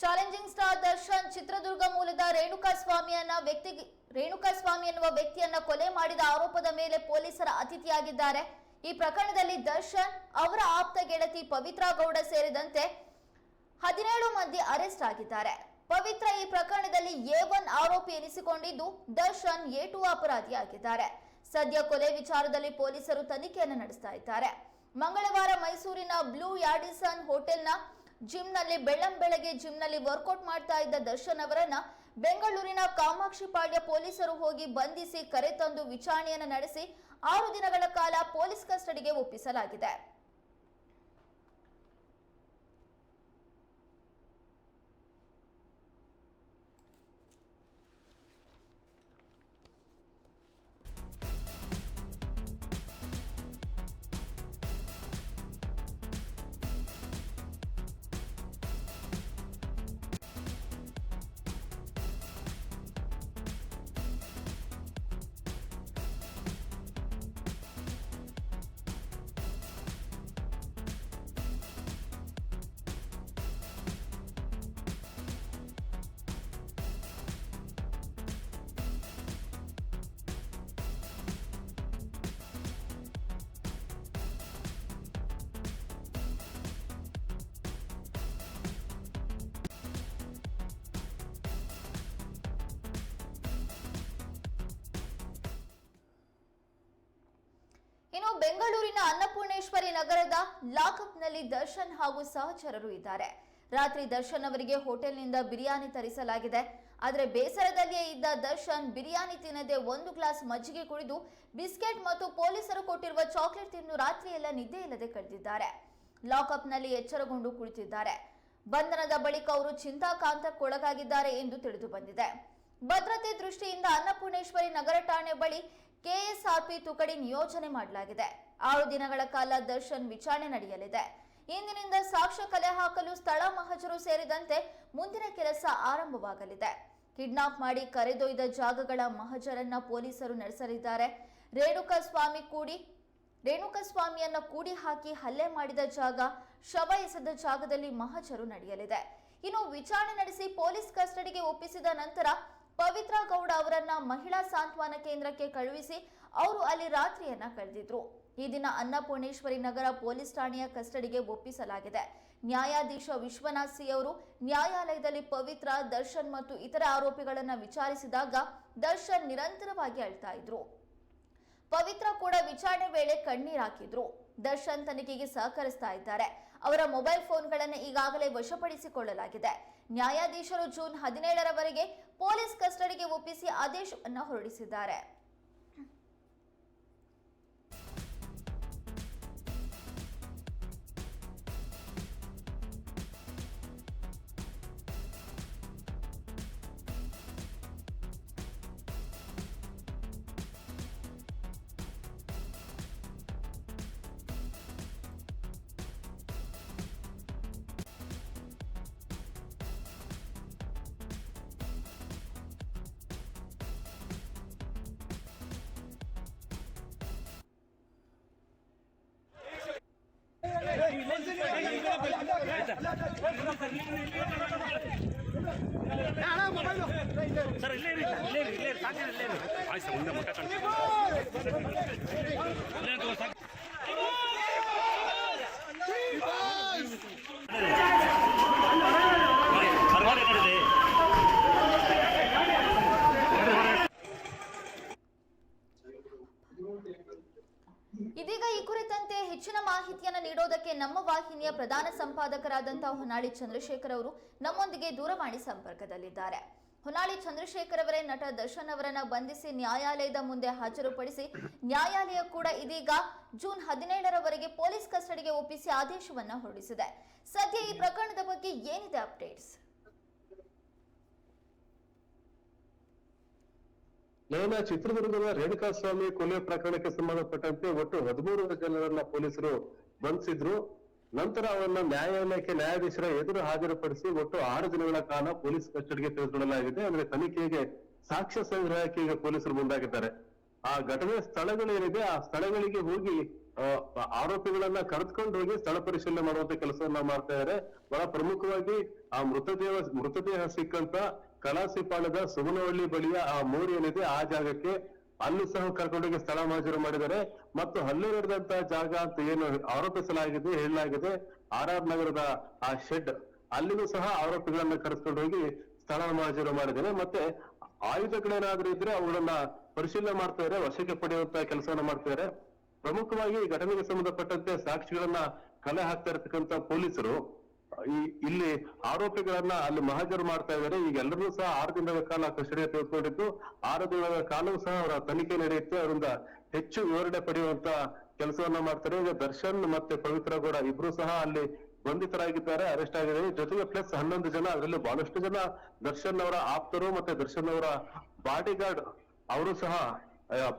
Challenging star Darshan Chitradurga ಮೂಲದ ರೇಣುಕಾ ಸ್ವಾಮಿಯನ್ನ ವ್ಯಕ್ತಿ ರೇಣುಕಾ ಸ್ವಾಮಿ ಎನ್ನುವ ವ್ಯಕ್ತಿಯನ್ನ ಕೊಲೆ ಮಾಡಿದ ಆರೋಪದ ಮೇಲೆ ಪೊಲೀಸರ ಅತಿಥಿಯಾಗಿದ್ದಾರೆ. ಈ ಪ್ರಕರಣದಲ್ಲಿ ದರ್ಶನ್ ಅವರ ಆಪ್ತ ಗೆಳತಿ ಪವಿತ್ರ ಗೌಡ ಸೇರಿದಂತೆ ಹದಿನೇಳು ಮಂದಿ ಅರೆಸ್ಟ್ ಆಗಿದ್ದಾರೆ. ಪವಿತ್ರ ಈ ಪ್ರಕರಣದಲ್ಲಿ ಎ ಒನ್ ಆರೋಪಿ ಎನಿಸಿಕೊಂಡಿದ್ದು, ದರ್ಶನ್ ಎ ಟು ಅಪರಾಧಿಯಾಗಿದ್ದಾರೆ. ಸದ್ಯ ಕೊಲೆ ವಿಚಾರದಲ್ಲಿ ಪೊಲೀಸರು ತನಿಖೆಯನ್ನು ನಡೆಸ್ತಾ ಇದ್ದಾರೆ. ಮಂಗಳವಾರ ಮೈಸೂರಿನ ಬ್ಲೂ ಯಾಡಿಸನ್ ಹೋಟೆಲ್ನ ಜಿಮ್ನಲ್ಲಿ ಬೆಳ್ಳಂ ಬೆಳಗ್ಗೆ ಜಿಮ್ನಲ್ಲಿ ವರ್ಕೌಟ್ ಮಾಡ್ತಾ ಇದ್ದ ದರ್ಶನ್ ಅವರನ್ನ ಬೆಂಗಳೂರಿನ ಕಾಮಾಕ್ಷಿಪಾಳ್ಯ ಪೊಲೀಸರು ಹೋಗಿ ಬಂಧಿಸಿ ಕರೆತಂದು ವಿಚಾರಣೆಯನ್ನು ನಡೆಸಿ ಆರು ದಿನಗಳ ಕಾಲ ಪೊಲೀಸ್ ಕಸ್ಟಡಿಗೆ ಒಪ್ಪಿಸಲಾಗಿದೆ. ಇನ್ನು ಬೆಂಗಳೂರಿನ ಅನ್ನಪೂರ್ಣೇಶ್ವರಿ ನಗರದ ಲಾಕಪ್ನಲ್ಲಿ ದರ್ಶನ್ ಹಾಗೂ ಸಹಚರರು ಇದ್ದಾರೆ. ರಾತ್ರಿ ದರ್ಶನ್ ಅವರಿಗೆ ಹೋಟೆಲ್ನಿಂದ ಬಿರಿಯಾನಿ ತರಿಸಲಾಗಿದೆ. ಆದರೆ ಬೇಸರದಲ್ಲಿಯೇ ಇದ್ದ ದರ್ಶನ್ ಬಿರಿಯಾನಿ ತಿನ್ನದೆ ಒಂದು ಗ್ಲಾಸ್ ಮಜ್ಜಿಗೆ ಕುಡಿದು ಬಿಸ್ಕೆಟ್ ಮತ್ತು ಪೊಲೀಸರು ಕೊಟ್ಟಿರುವ ಚಾಕ್ಲೇಟ್ ತಿಂದು ರಾತ್ರಿಯೆಲ್ಲ ನಿದ್ದೆ ಇಲ್ಲದೆ ಕಳೆದಿದ್ದಾರೆ. ಲಾಕಪ್ನಲ್ಲಿ ಎಚ್ಚರಗೊಂಡು ಕುಳಿತಿದ್ದಾರೆ. ಬಂಧನದ ಬಳಿಕ ಅವರು ಚಿಂತಾಕಾಂತಕ್ಕೊಳಗಾಗಿದ್ದಾರೆ ಎಂದು ತಿಳಿದು ಬಂದಿದೆ. ಭದ್ರತೆ ದೃಷ್ಟಿಯಿಂದ ಅನ್ನಪೂರ್ಣೇಶ್ವರಿ ನಗರ ಠಾಣೆ ಬಳಿ ಕೆಎಸ್ಆರ್ಪಿ ತುಕಡಿ ನಿಯೋಜನೆ ಮಾಡಲಾಗಿದೆ. ಆರು ದಿನಗಳ ಕಾಲ ದರ್ಶನ್ ವಿಚಾರಣೆ ನಡೆಯಲಿದೆ. ಇಂದಿನಿಂದ ಸಾಕ್ಷ್ಯ ಕಲೆ ಹಾಕಲು ಸ್ಥಳ ಮಹಜರು ಸೇರಿದಂತೆ ಮುಂದಿನ ಕೆಲಸ ಆರಂಭವಾಗಲಿದೆ. ಕಿಡ್ನಾಪ್ ಮಾಡಿ ಕರೆದೊಯ್ದ ಜಾಗಗಳ ಮಹಜರನ್ನ ಪೊಲೀಸರು ನಡೆಸಲಿದ್ದಾರೆ. ರೇಣುಕಾ ಸ್ವಾಮಿ ಕೂಡಿ ರೇಣುಕಾ ಸ್ವಾಮಿಯನ್ನ ಕೂಡಿ ಹಾಕಿ ಹಲ್ಲೆ ಮಾಡಿದ ಜಾಗ, ಶವ ಎಸೆದ ಜಾಗದಲ್ಲಿ ಮಹಜರು ನಡೆಯಲಿದೆ. ಇನ್ನು ವಿಚಾರಣೆ ನಡೆಸಿ ಪೊಲೀಸ್ ಕಸ್ಟಡಿಗೆ ಒಪ್ಪಿಸಿದ ನಂತರ ಪವಿತ್ರ ಗೌಡ ಅವರನ್ನ ಮಹಿಳಾ ಸಾಂತ್ವನ ಕೇಂದ್ರಕ್ಕೆ ಕಳುಹಿಸಿ ಅವರು ಅಲ್ಲಿ ರಾತ್ರಿಯನ್ನ ಕಳೆದಿದ್ರು. ಈ ದಿನ ಅನ್ನಪೂರ್ಣೇಶ್ವರಿ ನಗರ ಪೊಲೀಸ್ ಠಾಣೆಯ ಕಸ್ಟಡಿಗೆ ಒಪ್ಪಿಸಲಾಗಿದೆ. ನ್ಯಾಯಾಧೀಶ ವಿಶ್ವನಾಥ್ ಸಿ ಅವರು ನ್ಯಾಯಾಲಯದಲ್ಲಿ ಪವಿತ್ರ, ದರ್ಶನ್ ಮತ್ತು ಇತರ ಆರೋಪಿಗಳನ್ನ ವಿಚಾರಿಸಿದಾಗ ದರ್ಶನ್ ನಿರಂತರವಾಗಿ ಅಳ್ತಾ ಇದ್ರು. ಪವಿತ್ರ ಕೂಡ ವಿಚಾರಣೆ ವೇಳೆ ಕಣ್ಣೀರ್ ಹಾಕಿದ್ರು. ದರ್ಶನ್ ತನಿಖೆಗೆ ಸಹಕರಿಸ್ತಾ ಇದ್ದಾರೆ. ಅವರ ಮೊಬೈಲ್ ಫೋನ್ಗಳನ್ನು ಈಗಾಗಲೇ ವಶಪಡಿಸಿಕೊಳ್ಳಲಾಗಿದೆ. ನ್ಯಾಯಾಧೀಶರು ಜೂನ್ ಹದಿನೇಳರವರೆಗೆ ಪೊಲೀಸ್ ಕಸ್ಟಡಿಗೆ ಒಪ್ಪಿಸಿ ಆದೇಶವನ್ನು ಹೊರಡಿಸಿದ್ದಾರೆ. ಸರ್ ಇಲ್ಲೇ ಇರಿ ಇಲ್ಲೇ ಇರಿ ಇಲ್ಲೇ ಇರಿ ಸಾಕು ಇಲ್ಲೇ ಇರಿ ಆಯ್ತು ಸರ್ ಮುಂದೆ ಮುಟ್ಟ ಪ್ರಧಾನ ಸಂಪಾದಕರಾದಂತಹ ಹೊನ್ನಾಳಿ ಚಂದ್ರಶೇಖರ್ ಅವರು ನಮ್ಮೊಂದಿಗೆ ದೂರವಾಣಿ ಸಂಪರ್ಕದಲ್ಲಿದ್ದಾರೆ. ಹೊನ್ನಾಳಿ ಚಂದ್ರಶೇಖರ್ ಅವರೇ ನಟ ದರ್ಶನ್ ಅವರನ್ನ ಬಂಧಿಸಿ ನ್ಯಾಯಾಲಯದ ಮುಂದೆ ಹಾಜರುಪಡಿಸಿ ನ್ಯಾಯಾಲಯ ಕೂಡ ಇದೀಗ ಜೂನ್ ಹದಿನೇಳರವರೆಗೆ ಪೊಲೀಸ್ ಕಸ್ಟಡಿಗೆ ಒಪ್ಪಿಸಿ ಆದೇಶವನ್ನ ಹೊರಡಿಸಿದೆ. ಸದ್ಯ ಈ ಪ್ರಕರಣದ ಬಗ್ಗೆ ಏನಿದೆ ಅಪ್ಡೇಟ್ಸ್? ನೇನ ಚಿತ್ರದುರ್ಗದ ರೇಣುಕಾಸ್ವಾಮಿ ಕೊಲೆ ಪ್ರಕರಣಕ್ಕೆ ಸಂಬಂಧಪಟ್ಟಂತೆ ಒಟ್ಟು ಹದಿಮೂರು ಜನರನ್ನ ಪೊಲೀಸರು ಬಂಧಿಸಿದ್ರು. ನಂತರ ಅವರನ್ನ ನ್ಯಾಯಾಲಯಕ್ಕೆ ನ್ಯಾಯಾಧೀಶರ ಎದುರು ಹಾಜರುಪಡಿಸಿ ಒಟ್ಟು ಆರು ದಿನಗಳ ಕಾಲ ಪೊಲೀಸ್ ಕಸ್ಟಡಿಗೆ ತೆಗೆದುಕೊಳ್ಳಲಾಗಿದೆ. ಅಂದ್ರೆ ತನಿಖೆಗೆ ಸಾಕ್ಷ್ಯ ಸಂಗ್ರಹಕ್ಕೆ ಈಗ ಪೊಲೀಸರು ಮುಂದಾಗಿದ್ದಾರೆ. ಆ ಘಟನೆ ಸ್ಥಳಗಳೇನಿದೆ ಆ ಸ್ಥಳಗಳಿಗೆ ಹೋಗಿ ಆರೋಪಿಗಳನ್ನ ಕರೆದುಕೊಂಡು ಹೋಗಿ ಸ್ಥಳ ಪರಿಶೀಲನೆ ಮಾಡುವಂತ ಕೆಲಸವನ್ನ ಮಾಡ್ತಾ ಇದ್ದಾರೆ. ಬಹಳ ಪ್ರಮುಖವಾಗಿ ಆ ಮೃತದೇಹ ಮೃತದೇಹ ಸಿಕ್ಕಂತ ಕಲಾಸಿಪಾಳದ ಸುಮನಹಳ್ಳಿ ಬಳಿಯ ಆ ಮೋರಿ ಏನಿದೆ, ಆ ಜಾಗಕ್ಕೆ ಅಲ್ಲಿ ಸಹ ಕರ್ಕೊಂಡೋಗಿ ಸ್ಥಳ ಮಾಜೂರು ಮಾಡಿದ್ದಾರೆ. ಮತ್ತು ಹಲ್ಲೆ ನಡೆದಂತ ಜಾಗ ಅಂತ ಏನು ಆರೋಪಿಸಲಾಗಿದೆ, ಹೇಳಲಾಗಿದೆ. ಆರ್ ಆರ್ ನಗರದ ಆ ಶೆಡ್ ಅಲ್ಲಿಗೂ ಸಹ ಆರೋಪಿಗಳನ್ನ ಕರೆಸ್ಕೊಂಡು ಹೋಗಿ ಸ್ಥಳ ಮಾಜೂರು ಮಾಡಿದ್ದಾರೆ ಮತ್ತೆ ಆಯುಧಗಳೇನಾದ್ರೂ ಇದ್ರೆ ಅವುಗಳನ್ನ ಪರಿಶೀಲನೆ ಮಾಡ್ತಾ ಇದ್ದಾರೆ, ವಶಕ್ಕೆ ಪಡೆಯುವಂತ ಕೆಲಸವನ್ನ ಮಾಡ್ತಾ ಇದ್ದಾರೆ. ಪ್ರಮುಖವಾಗಿ ಘಟನೆಗೆ ಸಂಬಂಧಪಟ್ಟಂತೆ ಸಾಕ್ಷಿಗಳನ್ನ ಕಲೆ ಹಾಕ್ತಾ ಇರತಕ್ಕಂತ ಪೊಲೀಸರು ಇಲ್ಲಿ ಆರೋಪಿಗಳನ್ನ ಅಲ್ಲಿ ಮಹಾಜರು ಮಾಡ್ತಾ ಇದ್ದಾರೆ. ಈಗ ಎಲ್ಲರೂ ಸಹ ಆರು ದಿನಗಳ ಕಾಲ ಕಸ್ಟಡಿಯ ತೆಗೆದುಕೊಂಡಿದ್ದು ಆರು ದಿನಗಳ ಕಾಲವೂ ಸಹ ಅವರ ತನಿಖೆ ನಡೆಯುತ್ತೆ. ಅವರಿಂದ ಹೆಚ್ಚು ವಿವರಣೆ ಪಡೆಯುವಂತ ಕೆಲಸವನ್ನ ಮಾಡ್ತಾರೆ. ಈಗ ದರ್ಶನ್ ಮತ್ತೆ ಪವಿತ್ರ ಗೌಡ ಇಬ್ರು ಸಹ ಅಲ್ಲಿ ಬಂಧಿತರಾಗಿದ್ದಾರೆ, ಅರೆಸ್ಟ್ ಆಗಿದ್ದಾರೆ. ಜೊತೆಗೆ ಪ್ಲಸ್ ಹನ್ನೊಂದು ಜನ, ಅದರಲ್ಲಿ ಬಹಳಷ್ಟು ಜನ ದರ್ಶನ್ ಅವರ ಆಪ್ತರು ಮತ್ತೆ ದರ್ಶನ್ ಅವರ ಬಾಡಿ ಗಾರ್ಡ್ ಅವರು ಸಹ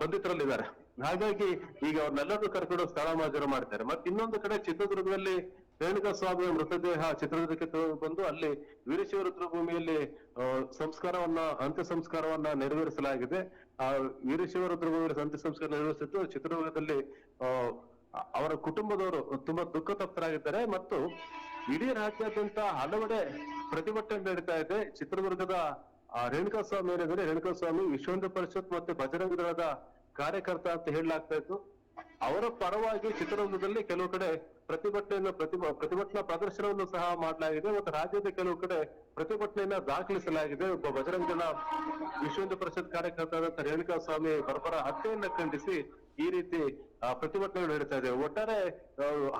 ಬಂಧಿತರಲ್ಲಿದ್ದಾರೆ. ಹಾಗಾಗಿ ಈಗ ಅವ್ರನ್ನೆಲ್ಲರೂ ಕರ್ಕೊಂಡು ಸ್ಥಳ ಮಾಜರು ಮಾಡಿದ್ದಾರೆ ಮತ್ತೆ ಇನ್ನೊಂದು ಕಡೆ ಚಿತ್ರದುರ್ಗದಲ್ಲಿ ರೇಣುಕಾ ಸ್ವಾಮಿಯ ಮೃತದೇಹ ಚಿತ್ರದುರ್ಗಕ್ಕೆ ಬಂದು ಅಲ್ಲಿ ವೀರಶೈವ ರುದ್ರಭೂಮಿಯಲ್ಲಿ ಸಂಸ್ಕಾರವನ್ನ ಅಂತ್ಯ ಸಂಸ್ಕಾರವನ್ನ ನೆರವೇರಿಸಲಾಗಿದೆ. ಆ ವೀರಶೈವ ರುದ್ರಭೂಮಿಯಲ್ಲಿ ಅಂತ್ಯ ಸಂಸ್ಕಾರ ನೆರವೇರಿಸಿದ್ದು ಚಿತ್ರದುರ್ಗದಲ್ಲಿ ಅವರ ಕುಟುಂಬದವರು ತುಂಬಾ ದುಃಖ ತಪ್ತರಾಗಿದ್ದಾರೆ ಮತ್ತು ಇಡೀ ರಾಜ್ಯಾದ್ಯಂತ ಹಲವೆಡೆ ಪ್ರತಿಭಟನೆ ನಡೀತಾ ಇದೆ. ಚಿತ್ರದುರ್ಗದ ರೇಣುಕಾ ಸ್ವಾಮಿ ಏನಂದ್ರೆ ರೇಣುಕಾ ಸ್ವಾಮಿ ವಿಶ್ವಂತ ಪರಿಷತ್ ಮತ್ತೆ ಬಜರಂಗ ದಳದ ಕಾರ್ಯಕರ್ತ ಅಂತ ಹೇಳಲಾಗ್ತಾ ಇತ್ತು. ಅವರ ಪರವಾಗಿ ಚಿತ್ರದುರ್ಗದಲ್ಲಿ ಕೆಲವು ಕಡೆ ಪ್ರತಿಭಟನೆಯನ್ನು ಪ್ರತಿಭ, ಪ್ರತಿಭಟನಾ ಪ್ರದರ್ಶನವನ್ನು ಸಹ ಮಾಡಲಾಗಿದೆ ಮತ್ತು ರಾಜ್ಯದ ಕೆಲವು ಕಡೆ ಪ್ರತಿಭಟನೆಯನ್ನ ದಾಖಲಿಸಲಾಗಿದೆ. ಒಬ್ಬ ಬಜರಂಗ ದಳ ವಿಶ್ವ ಹಿಂದೂ ಪರಿಷತ್ ಕಾರ್ಯಕರ್ತರಾದಂತ ರೇಣುಕಾ ಸ್ವಾಮಿ ಬರ್ಬರ ಹತ್ಯೆಯನ್ನ ಖಂಡಿಸಿ ಈ ರೀತಿ ಪ್ರತಿಭಟನೆಗಳು ನಡೀತಾ ಇದೆ ಒಟ್ಟಾರೆ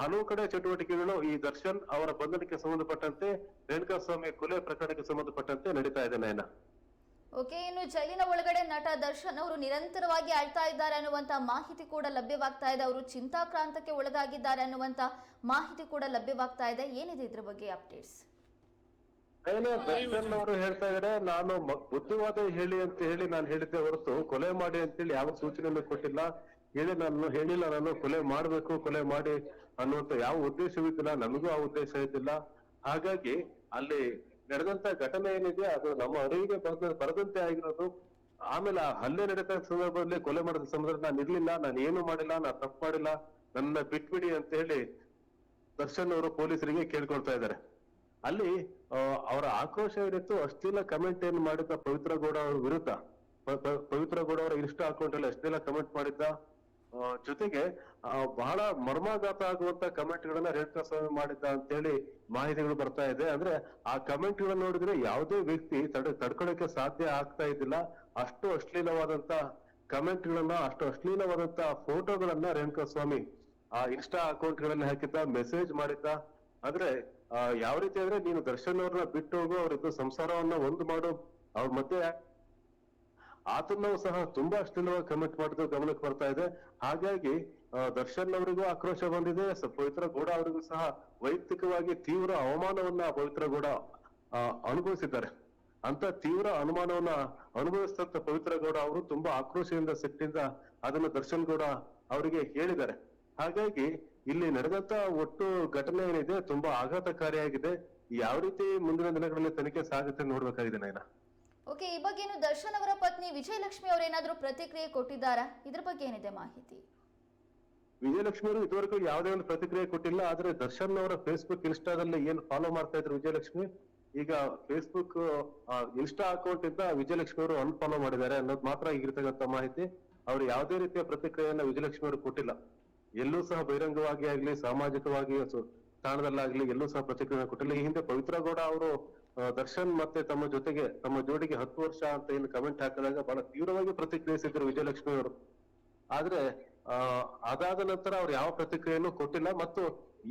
ಹಲವು ಕಡೆ ಚಟುವಟಿಕೆಗಳು ಈ ದರ್ಶನ್ ಅವರ ಬಂಧನಕ್ಕೆ ಸಂಬಂಧಪಟ್ಟಂತೆ, ರೇಣುಕಾ ಸ್ವಾಮಿ ಕೊಲೆ ಪ್ರಕರಣಕ್ಕೆ ಸಂಬಂಧಪಟ್ಟಂತೆ ನಡೀತಾ ಇದೆ, ನಯನ. ಓಕೆ, ಇನ್ನು ಜೈಲಿನ ಒಳಗಡೆ ನಟ ದರ್ಶನ್ ಅವರು ನಿರಂತರವಾಗಿ ಅಳ್ತಾ ಇದ್ದಾರೆ ಅನ್ನುವಂತ ಮಾಹಿತಿ ಕೂಡ ಲಭ್ಯವಾಗ್ತಾ ಇದೆ. ಅವರು ಚಿಂತಾಕ್ರಾಂತಕ್ಕೆ ಒಳಗಾಗಿದ್ದಾರೆ ಅನ್ನುವಂತ ಮಾಹಿತಿ ಕೂಡ ಲಭ್ಯವಾಗ್ತಾ ಇದೆ. ಏನಿದೆ ಇದ್ರ ಬಗ್ಗೆ ಅಪ್ಡೇಟ್ಸ್ ದರ್ಶನ್ ಅವರು ಹೇಳ್ತಾ ಇದಾರೆ, ನಾನು ಬುದ್ಧಿವಾದ ಹೇಳಿ ಅಂತ ಹೇಳಿ ನಾನು ಹೇಳಿದ್ದೆ ಹೊರತು ಕೊಲೆ ಮಾಡಿ ಅಂತ ಹೇಳಿ ಯಾವ ಸೂಚನೆಯನ್ನು ಕೊಟ್ಟಿಲ್ಲ. ಹೇಳಿ ನಾನು ಹೇಳಿಲ್ಲ, ನಾನು ಕೊಲೆ ಮಾಡ್ಬೇಕು, ಕೊಲೆ ಮಾಡಿ ಅನ್ನುವಂತ ಯಾವ ಉದ್ದೇಶವಿದ್ದಿಲ್ಲ ನಮಗೂ ಆ ಉದ್ದೇಶ ಇದ್ದಿಲ್ಲ. ಹಾಗಾಗಿ ಅಲ್ಲಿ ನಡೆದಂತ ಘಟನೆ ಏನಿದೆ, ಅದು ನಮ್ಮ ಅರಿವಿಗೆ ಬರದ, ಬರದಂತೆ ಆಗಿರೋದು, ಆಮೇಲೆ ಆ ಹಲ್ಲೆ ನಡೆದ ಸಂದರ್ಭದಲ್ಲಿ ಕೊಲೆ ಮಾಡಿದ ಸಂದರ್ಭ ನಾನು ಇರ್ಲಿಲ್ಲ, ನಾನು ಏನು ಮಾಡಿಲ್ಲ, ನಾನು ತಪ್ಪು ಮಾಡಿಲ್ಲ ನನ್ನ ಬಿಟ್ಬಿಡಿ ಅಂತ ಹೇಳಿ ದರ್ಶನ್ ಅವರು ಪೊಲೀಸರಿಗೆ ಕೇಳ್ಕೊಳ್ತಾ ಇದ್ದಾರೆ. ಅಲ್ಲಿ ಅವರ ಆಕ್ರೋಶ ಏನಿತ್ತು, ಅಷ್ಟೆಲ್ಲ ಕಮೆಂಟ್ ಏನ್ ಮಾಡಿದ್ದ ಪವಿತ್ರ ಗೌಡ ಅವ್ರ ವಿರುದ್ಧ. ಪವಿತ್ರ ಗೌಡ ಅವರ ಇನ್ಸ್ಟಾ ಅಕೌಂಟ್ ಅಲ್ಲಿ ಅಷ್ಟೆಲ್ಲ ಕಮೆಂಟ್ ಮಾಡಿದ್ದ. ಜೊತೆಗೆ ಬಹಳ ಮರ್ಮಾಘಾತ ಆಗುವಂತ ಕಮೆಂಟ್ ಗಳನ್ನ ರೇಣುಕಾ ಸ್ವಾಮಿ ಮಾಡಿದ್ದ ಅಂತೇಳಿ ಮಾಹಿತಿಗಳು ಬರ್ತಾ ಇದೆ. ಅಂದ್ರೆ ಆ ಕಮೆಂಟ್ ಗಳನ್ನ ನೋಡಿದ್ರೆ ಯಾವುದೇ ವ್ಯಕ್ತಿ ತಡ, ತಡ್ಕೊಳಕ್ಕೆ ಸಾಧ್ಯ ಆಗ್ತಾ ಇದ್ದಿಲ್ಲ. ಅಷ್ಟು ಅಶ್ಲೀಲವಾದಂತ ಕಮೆಂಟ್ ಗಳನ್ನ ಅಷ್ಟು ಅಶ್ಲೀಲವಾದಂತ ಫೋಟೋಗಳನ್ನ ರೇಣುಕಾ ಸ್ವಾಮಿ, ಆ ಇನ್ಸ್ಟಾ ಅಕೌಂಟ್ಗಳಲ್ಲಿ ಹಾಕಿದ್ದ, ಮೆಸೇಜ್ ಮಾಡಿದ್ದ. ಅಂದ್ರೆ ಯಾವ ರೀತಿ ಅಂದ್ರೆ ನೀನು ದರ್ಶನ್ ಅವ್ರನ್ನ ಬಿಟ್ಟು ಹೋಗು ಅವ್ರದ್ದು ಸಂಸಾರವನ್ನ ಒಂದು ಮಾಡು. ಅವ್ರ ಮಧ್ಯೆ ಆತನ್ನು ಸಹ ತುಂಬಾ ಅಶ್ಲೀಲವಾಗಿ ಕಮೆಂಟ್ ಮಾಡಿದ್ರು ಗಮನಕ್ಕೆ ಬರ್ತಾ ಇದೆ. ಹಾಗಾಗಿ ದರ್ಶನ್ ಅವರಿಗೂ ಆಕ್ರೋಶ ಬಂದಿದೆ. ಪವಿತ್ರ ಗೌಡ ಅವರಿಗೂ ಸಹ ವೈಯಕ್ತಿಕವಾಗಿ ತೀವ್ರ ಅವಮಾನವನ್ನ ಪವಿತ್ರ ಗೌಡ ಅನುಭವಿಸಿದ್ದಾರೆ. ಅಂತ ತೀವ್ರ ಅನುಮಾನವನ್ನ ಅನುಭವಿಸಿದಂತ ಪವಿತ್ರ ಗೌಡ ಅವರು ತುಂಬಾ ಆಕ್ರೋಶದಿಂದ, ಸಿಟ್ಟಿಂದ ಅದನ್ನು ದರ್ಶನ್ ಗೌಡ ಅವರಿಗೆ ಹೇಳಿದ್ದಾರೆ. ಹಾಗಾಗಿ, ಇಲ್ಲಿ ನಡೆದಂತ ಒಟ್ಟು ಘಟನೆ ಏನಿದೆ, ತುಂಬಾ ಆಘಾತಕಾರಿಯಾಗಿದೆ. ಯಾವ ರೀತಿ ಮುಂದಿನ ದಿನಗಳಲ್ಲಿ ತನಿಖೆ ಸಾಗುತ್ತೆ ನೋಡ್ಬೇಕಾಗಿದೆ ನಯನ? ಓಕೆ, ಈ ಬಗ್ಗೆ ದರ್ಶನ್ ಅವರ ಪತ್ನಿ ವಿಜಯಲಕ್ಷ್ಮಿ ಅವರು ಏನಾದರೂ ಪ್ರತಿಕ್ರಿಯೆ ಕೊಟ್ಟಿದ್ದಾರಾ? ಇದ್ರ ಬಗ್ಗೆ ಏನಿದೆ ಮಾಹಿತಿ? ವಿಜಯಲಕ್ಷ್ಮಿ ಅವರು ಇದುವರೆಗೂ ಯಾವುದೇ ಒಂದು ಪ್ರತಿಕ್ರಿಯೆ ಕೊಟ್ಟಿಲ್ಲ, ಆದ್ರೆ ದರ್ಶನ್ ಅವರ ಫೇಸ್ಬುಕ್ ಇನ್ಸ್ಟಾದಲ್ಲಿ ಏನ್ ಫಾಲೋ ಮಾಡ್ತಾ ಇದ್ರು ವಿಜಯಲಕ್ಷ್ಮಿ? ಈಗ ಫೇಸ್ಬುಕ್ ಇನ್ಸ್ಟಾ ಅಕೌಂಟ್ ಇಂದ ವಿಜಯಲಕ್ಷ್ಮಿ ಅವರು ಅನ್ಫಾಲೋ ಮಾಡಿದ್ದಾರೆ ಅನ್ನೋದು ಮಾತ್ರ ಈಗಿರ್ತಕ್ಕಂಥ ಮಾಹಿತಿ. ಅವ್ರು ಯಾವುದೇ ರೀತಿಯ ಪ್ರತಿಕ್ರಿಯೆಯನ್ನ ವಿಜಯಲಕ್ಷ್ಮಿ ಅವರು ಕೊಟ್ಟಿಲ್ಲ. ಎಲ್ಲೂ ಸಹ ಬಹಿರಂಗವಾಗಿ ಆಗ್ಲಿ, ಸಾಮಾಜಿಕವಾಗಿ ತಾಣದಲ್ಲಾಗ್ಲಿ ಎಲ್ಲೂ ಸಹ ಪ್ರತಿಕ್ರಿಯೆ ಕೊಟ್ಟಿಲ್ಲ. ಈ ಹಿಂದೆ ಪವಿತ್ರ ಗೌಡ ಅವರು ದರ್ಶನ್ ಮತ್ತೆ ತಮ್ಮ ಜೊತೆಗೆ, ತಮ್ಮ ಜೋಡಿಗೆ ಹತ್ತು ವರ್ಷ ಅಂತ ಏನು ಕಮೆಂಟ್ ಹಾಕಿದಾಗ ಬಹಳ ತೀವ್ರವಾಗಿ ಪ್ರತಿಕ್ರಿಯಿಸಿದ್ರು ವಿಜಯಲಕ್ಷ್ಮಿ ಅವರು. ಆದ್ರೆ ಅದಾದ ನಂತರ ಅವ್ರು ಯಾವ ಪ್ರತಿಕ್ರಿಯೆಯನ್ನು ಕೊಟ್ಟಿಲ್ಲ ಮತ್ತು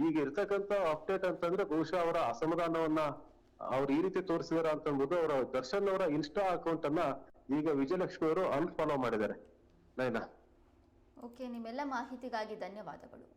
ಈಗ ಇರ್ತಕ್ಕಂತ ಅಪ್ಡೇಟ್ ಅಂತಂದ್ರೆ ಬಹುಶಃ ಅವರ ಅಸಮಾಧಾನವನ್ನ ಅವ್ರು ಈ ರೀತಿ ತೋರಿಸಿದಾರ ಅಂತ ಅಂಬುದು ಅವರ ದರ್ಶನ್ ಅವರ ಇನ್ಸ್ಟಾ ಅಕೌಂಟ್ ಅನ್ನ ಈಗ ವಿಜಯಲಕ್ಷ್ಮಿ ಅವರು ಅನ್ಫಾಲೋ ಮಾಡಿದ್ದಾರೆ. ನೈನಾ. ಓಕೆ ನಿಮ್ಮೆಲ್ಲ ಮಾಹಿತಿಗಾಗಿ ಧನ್ಯವಾದಗಳು.